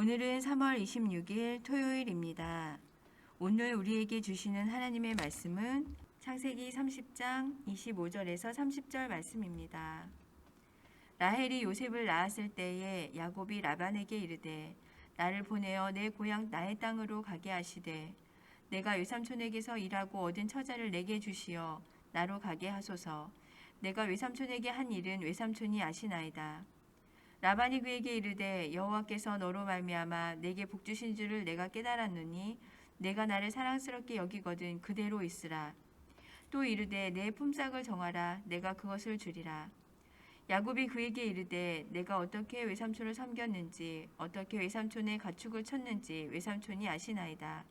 오늘은 3월 26일 토요일입니다. 오늘 우리에게 주시는 하나님의 말씀은 창세기 30장 25절에서 30절 말씀입니다. 라헬이 요셉을 낳았을 때에 야곱이 라반에게 이르되 나를 보내어 내 고향 나의 땅으로 가게 하시되 내가 외삼촌에게서 일하고 얻은 처자를 내게 주시어 나로 가게 하소서 내가 외삼촌에게 한 일은 외삼촌이 아시나이다. 라반이 그에게 이르되 여호와께서 너로 말미암아 내게 복 주신 줄을 내가 깨달았노니 내가 나를 사랑스럽게 여기거든 그대로 있으라. 또 이르되 내 품삯을 정하라 내가 그것을 주리라. 야곱이 그에게 이르되 내가 어떻게 외삼촌을 섬겼는지 어떻게 외삼촌의 가축을 쳤는지 외삼촌이 아시나이다.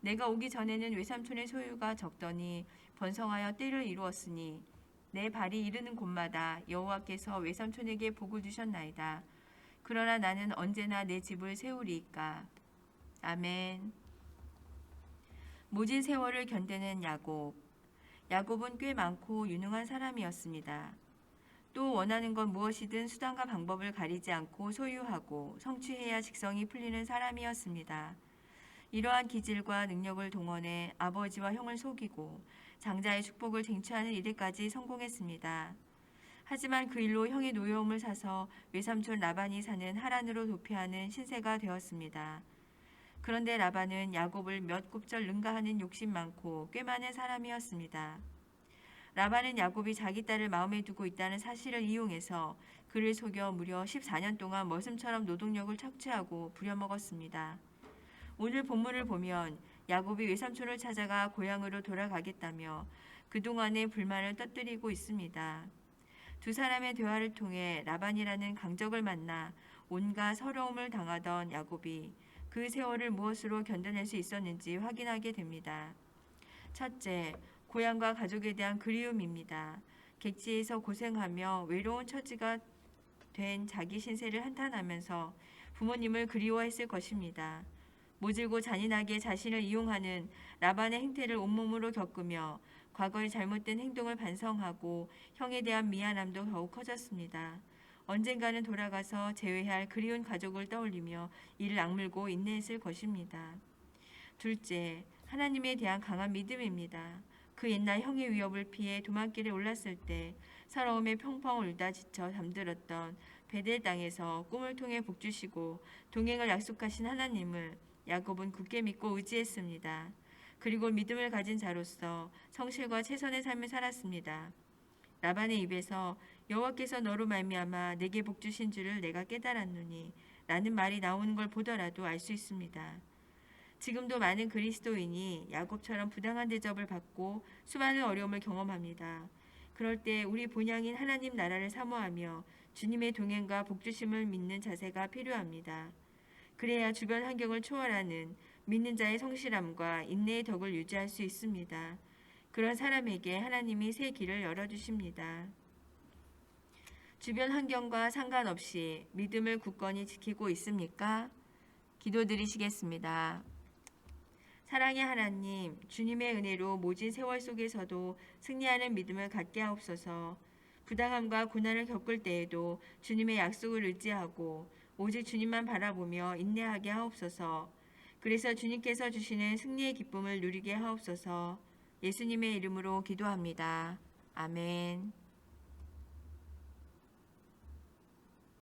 내가 오기 전에는 외삼촌의 소유가 적더니 번성하여 때를 이루었으니 내 발이 이르는 곳마다 여호와께서 외삼촌에게 복을 주셨나이다. 그러나 나는 언제나 내 집을 세우리이까. 아멘. 모진 세월을 견디는 야곱. 야곱은 꽤 많고 유능한 사람이었습니다. 또 원하는 건 무엇이든 수단과 방법을 가리지 않고 소유하고 성취해야 직성이 풀리는 사람이었습니다. 이러한 기질과 능력을 동원해 아버지와 형을 속이고 장자의 축복을 쟁취하는 일에까지 성공했습니다. 하지만 그 일로 형의 노여움을 사서 외삼촌 라반이 사는 하란으로 도피하는 신세가 되었습니다. 그런데 라반은 야곱을 몇 곱절 능가하는 욕심 많고 꽤 많은 사람이었습니다. 라반은 야곱이 자기 딸을 마음에 두고 있다는 사실을 이용해서 그를 속여 무려 14년 동안 머슴처럼 노동력을 착취하고 부려먹었습니다. 오늘 본문을 보면 야곱이 외삼촌을 찾아가 고향으로 돌아가겠다며 그동안의 불만을 떠뜨리고 있습니다. 두 사람의 대화를 통해 라반이라는 강적을 만나 온갖 서러움을 당하던 야곱이 그 세월을 무엇으로 견뎌낼 수 있었는지 확인하게 됩니다. 첫째, 고향과 가족에 대한 그리움입니다. 객지에서 고생하며 외로운 처지가 된 자기 신세를 한탄하면서 부모님을 그리워했을 것입니다. 모질고 잔인하게 자신을 이용하는 라반의 행태를 온몸으로 겪으며 과거의 잘못된 행동을 반성하고 형에 대한 미안함도 더욱 커졌습니다. 언젠가는 돌아가서 재회할 그리운 가족을 떠올리며 이를 악물고 인내했을 것입니다. 둘째, 하나님에 대한 강한 믿음입니다. 그 옛날 형의 위협을 피해 도망길에 올랐을 때 서러움에 펑펑 울다 지쳐 잠들었던 베델 땅에서 꿈을 통해 복 주시고 동행을 약속하신 하나님을 야곱은 굳게 믿고 의지했습니다. 그리고 믿음을 가진 자로서 성실과 최선의 삶을 살았습니다. 라반의 입에서 여호와께서 너로 말미암아 내게 복 주신 줄을 내가 깨달았노니 라는 말이 나오는 걸 보더라도 알 수 있습니다. 지금도 많은 그리스도인이 야곱처럼 부당한 대접을 받고 수많은 어려움을 경험합니다. 그럴 때 우리 본향인 하나님 나라를 사모하며 주님의 동행과 복주심을 믿는 자세가 필요합니다. 그래야 주변 환경을 초월하는 믿는 자의 성실함과 인내의 덕을 유지할 수 있습니다. 그런 사람에게 하나님이 새 길을 열어주십니다. 주변 환경과 상관없이 믿음을 굳건히 지키고 있습니까? 기도드리시겠습니다. 사랑의 하나님, 주님의 은혜로 모진 세월 속에서도 승리하는 믿음을 갖게 하옵소서. 부당함과 고난을 겪을 때에도 주님의 약속을 의지하고 오직 주님만 바라보며 인내하게 하옵소서. 그래서 주님께서 주시는 승리의 기쁨을 누리게 하옵소서. 예수님의 이름으로 기도합니다. 아멘.